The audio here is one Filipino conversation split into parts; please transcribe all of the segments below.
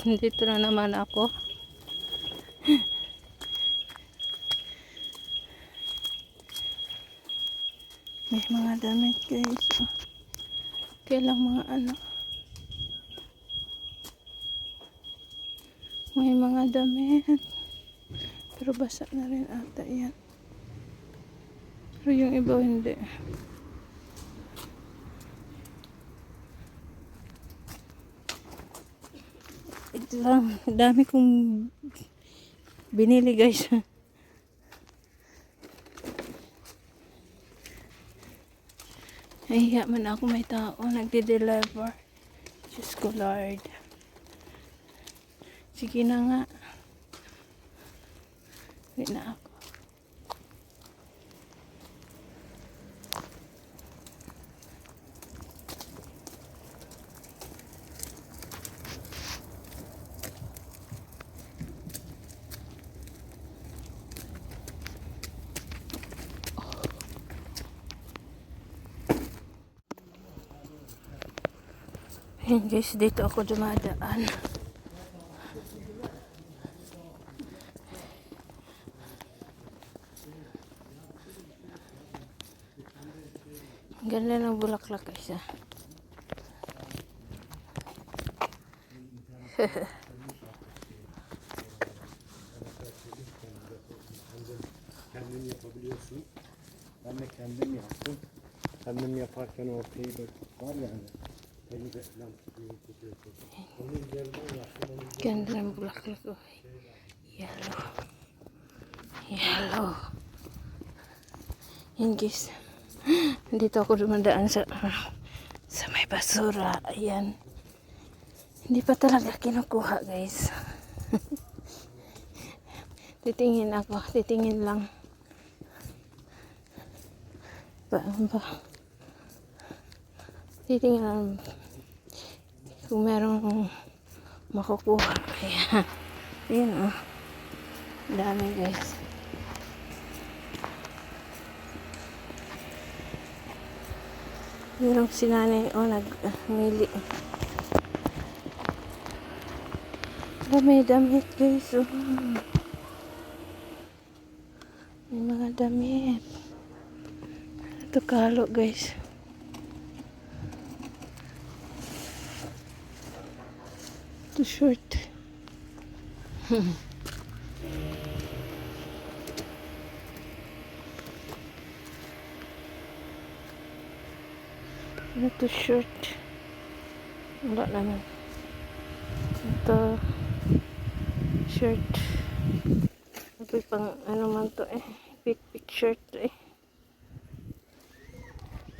guys, dito na naman ako. May mga damit guys. Oh. Kailang mga ano. May mga damit. Pero basa na rin ata yan. Pero yung iba hindi. Ito lang. Dami kong binili guys. Nahiya man ako may tao nagde-deliver. Diyos ko Lord. Sige na nga. Hindi na ako. Guys, dito ako dumadaan. Ganda ng bulaklak guys ah. Kendim yapabiliyorsun. Ben de kendim yaptım. Kendim yaparken ortayı da var yani. Beni de falan tutuyor, tutuyor, tutuyor. Onun üzerinden yaptım. Onun Ganda ng bulaklak oh. Yellow. Yellow. Yan guys. Dito ako dumadaan sa sa may basura. Ayan. Hindi pa talaga kinukuha guys. titingin ako. Titingin lang. Ba, ba. Titingin lang. Kung merong makukuha. Kaya, yun oh. Dami guys. Merong sinanay oh, nagmili. Dami damit guys. Oh. May mga damit. Ito kalo guys. Ito short. Ito short. Wala naman. Ito shirt. Ito pang ano man to eh. Pick pick shirt eh.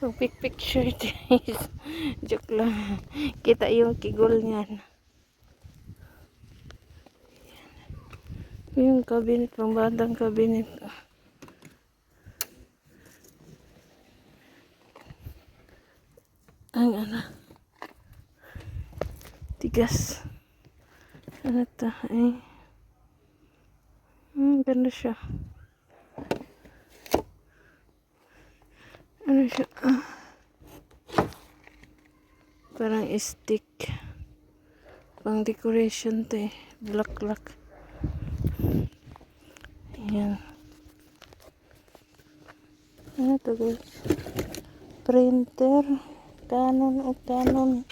Pang pick pick shirt. Joke lang. Kita yung kigol niyan. Yung cabinet, pang batang cabinet. Ang ano. Tigas. Ano to? Ay. Hmm, ganda siya. Ano siya? Ah. Parang stick. Pang decoration to eh. Black-black. Ayan. Ano to guys? Printer. Canon o Canon.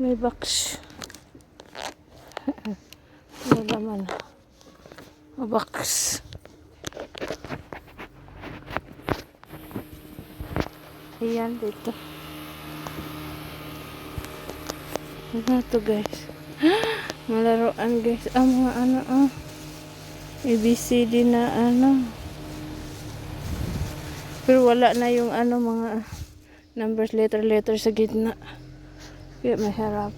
May box. May laman. May box. Ayan dito. Ano to guys? Malaruan guys. Ah, mga ano ah. ABCD na ano. Pero wala na yung ano mga numbers, letter, letter sa gitna. Kaya mahirap.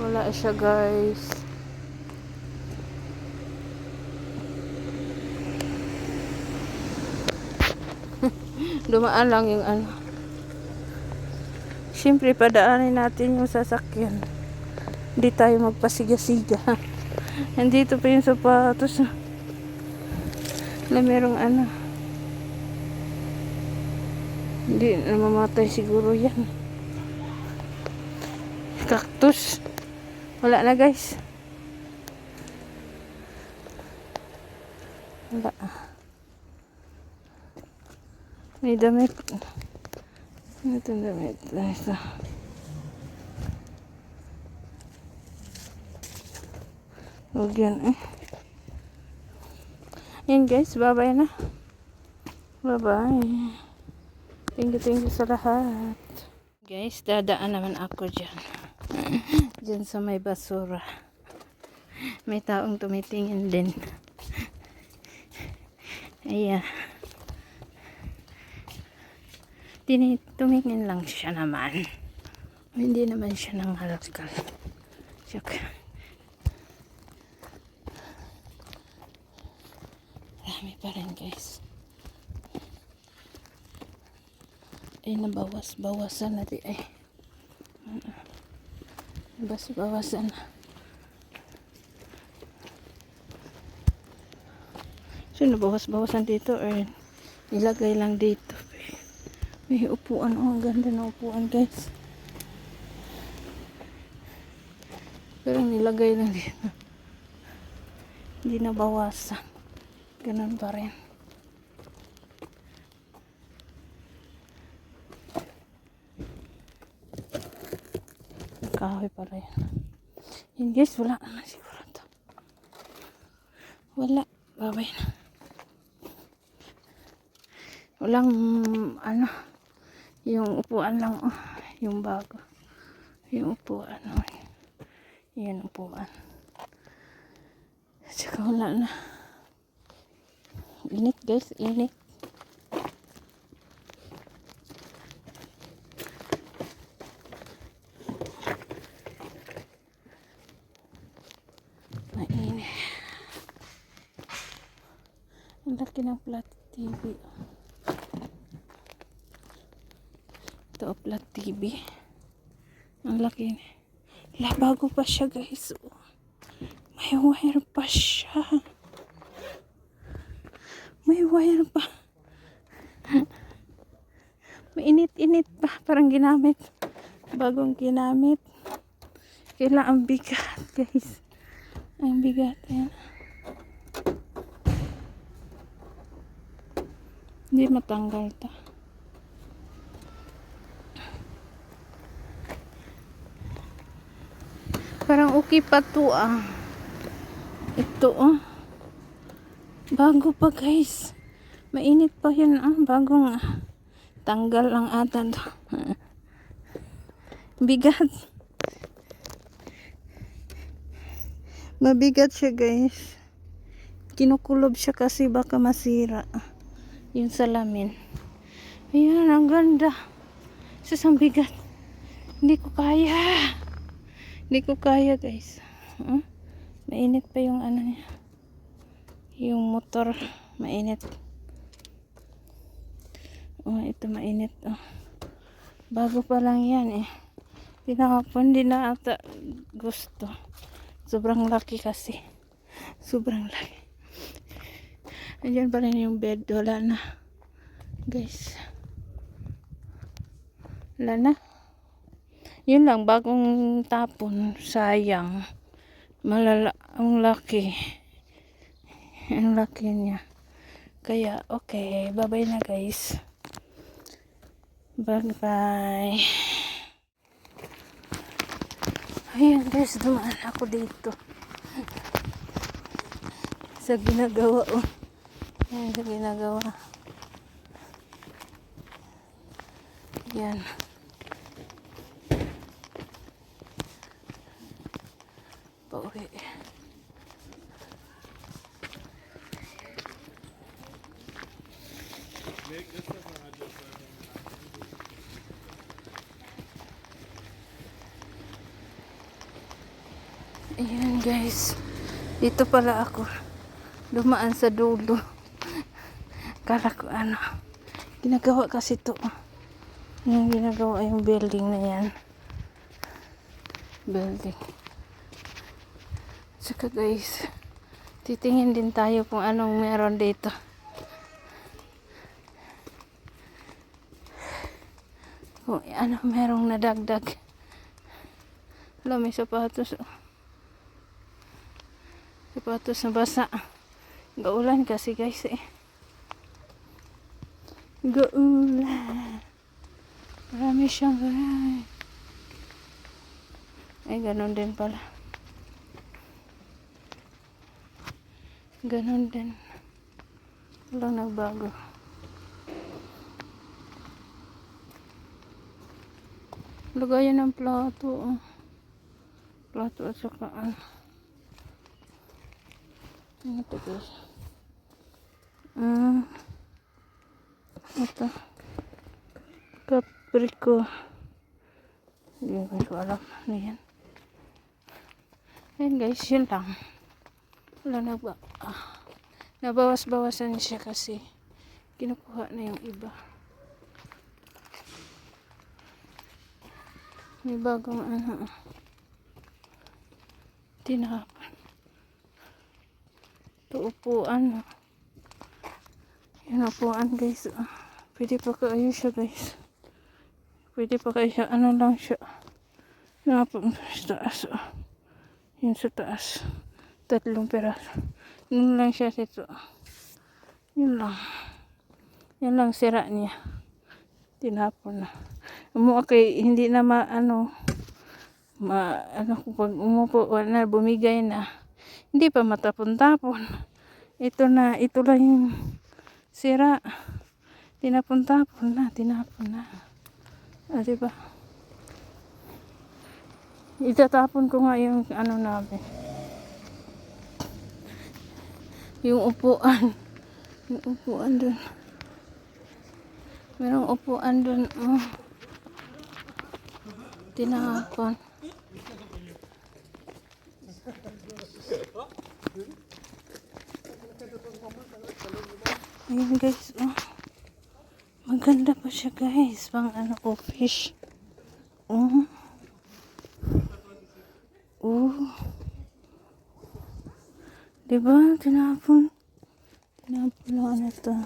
Wala siya guys. Dumaan lang yung ano. Siyempre, padaanin natin yung sasakyan. Hindi tayo magpasiga-siga. Nandito pa yung sapatos. Wala merong ano. Hindi namamatay siguro yan. Cactus. Wala na guys. Wala. May damit. Ano itong damit? Ito? Huwag yan eh. Yan guys, bye-bye na. Bye-bye. Thank you, thank you sa lahat. Guys, dadaan naman ako dyan. dyan sa may basura. May taong tumitingin din. Ayan. Tumingin lang siya naman. Hindi naman siya nang halakal. Tsaka. Marami pa rin guys. Ay, nabawas. Bawasan na di ay. Nabas, bawasan na. So, nabawas-bawasan dito or nilagay lang dito. May upuan. Oh, ang ganda ng upuan guys. Pero nilagay lang dito. Hindi nabawasan. Ganun pa rin. Kahoy pa rin. Yun guys, wala naman siguro to. Wala. Babay na. Walang, ano, yung upuan lang, oh, yung bago. Yung upuan, oh. Yan upuan. Tsaka wala na. Init guys, init. Mainit. Ang laki ng flat TV. Ito, oh, flat TV. Ang laki. La, bago pa siya guys. May wire pa siya. May wire pa. Mainit-init pa. Parang ginamit. Bagong ginamit. Kailangan ang bigat, guys. Ang bigat. Ayan. Hindi matanggal to. Parang okay pa to ah. Ito oh. Bago pa guys. Mainit pa yun ah. Bagong ah. Tanggal lang ata to. Bigat. Mabigat siya guys. Kinukulob siya kasi baka masira. Yung salamin. Ayan, ang ganda. Susang bigat. Hindi ko kaya. Hindi ko kaya guys. Huh? Mainit pa yung ano niya. Yung motor. Mainit. Oh, ito mainit. Oh. Bago pa lang yan eh. Pinakapon din na ata gusto. Sobrang laki kasi. Sobrang laki. Andiyan pa rin yung bed. Wala na. Guys. Wala na. Yun lang. Bagong tapon. Sayang. Malala. Ang laki. Ang laki niya. Kaya, okay. Bye-bye na guys. Bye-bye. Ayan guys, dumaan ako dito. Sa ginagawa, oh. Ayan, sa ginagawa. Yan. Dito pala ako. Dumaan sa dulo. Kala ko ano. Ginagawa kasi to. Yung ginagawa yung building na yan. Building. Saka guys, titingin din tayo kung anong meron dito. Kung ano merong nadagdag. Alam, may sapatos. Oh. Sapatos na basa. Gaulan kasi guys eh. Gaulan. Marami siyang garay. Ay, ganun din pala. Ganun din. Walang nagbago. Lagayan ng plato. Oh. Plato at saka ano. Ito guys? Ah. Ito. Caprico. Hindi ko alam. Ano yan? Ayan guys, yun lang. Wala na ba? Ah. Nabawas-bawasan siya kasi kinukuha na yung iba. May bagong ano. Tinapon. Ito upuan. Yan upuan guys. Pwede pa kayo siya guys. Pwede pa kayo. Ano lang siya. Napon sa taas. oh. Yun sa taas. Tatlong peraso. Yun lang siya dito. Yun lang. Yan lang sira niya. Tinapon na. Umuha kay hindi na ma ano ma ano kung pag umupo wala na bumigay na hindi pa matapon-tapon. Ito na ito lang yung sira. Tinapon-tapon na tinapon na. Ah, diba itatapon ko nga yung ano namin. Yung upuan. Yung upuan dun. Merong upuan dun oh. tinapon Ayan guys, oh. Maganda pa siya guys. Pang ano ko, fish. Oh. Oh. Diba? Tinapon. Lang ano to.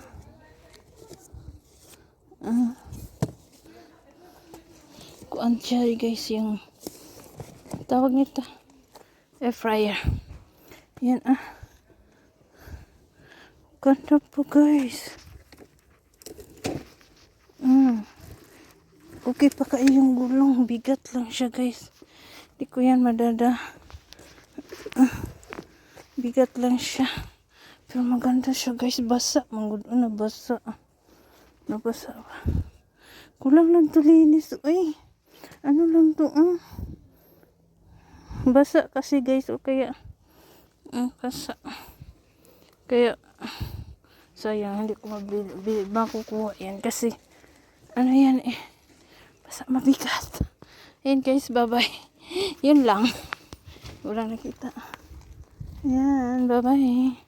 Ah. Kuan siya guys yung tawag nito. Air fryer. Yan ah. Ganda po guys. Mm. Okay pa kayo yung gulong. Bigat lang siya guys. Di ko yan madada. Ah. Bigat lang siya. Pero maganda siya guys. Basa. Manggod na basa. Nabasa ba? Kulang lang to linis. Uy. Ano lang to ah. Basa kasi guys. O kaya. Mm, basa. Kaya sayang hindi ko makukuha yan kasi ano yan eh basta mabigat. Ayun guys bye bye yun lang. Walang nakita. Yan bye bye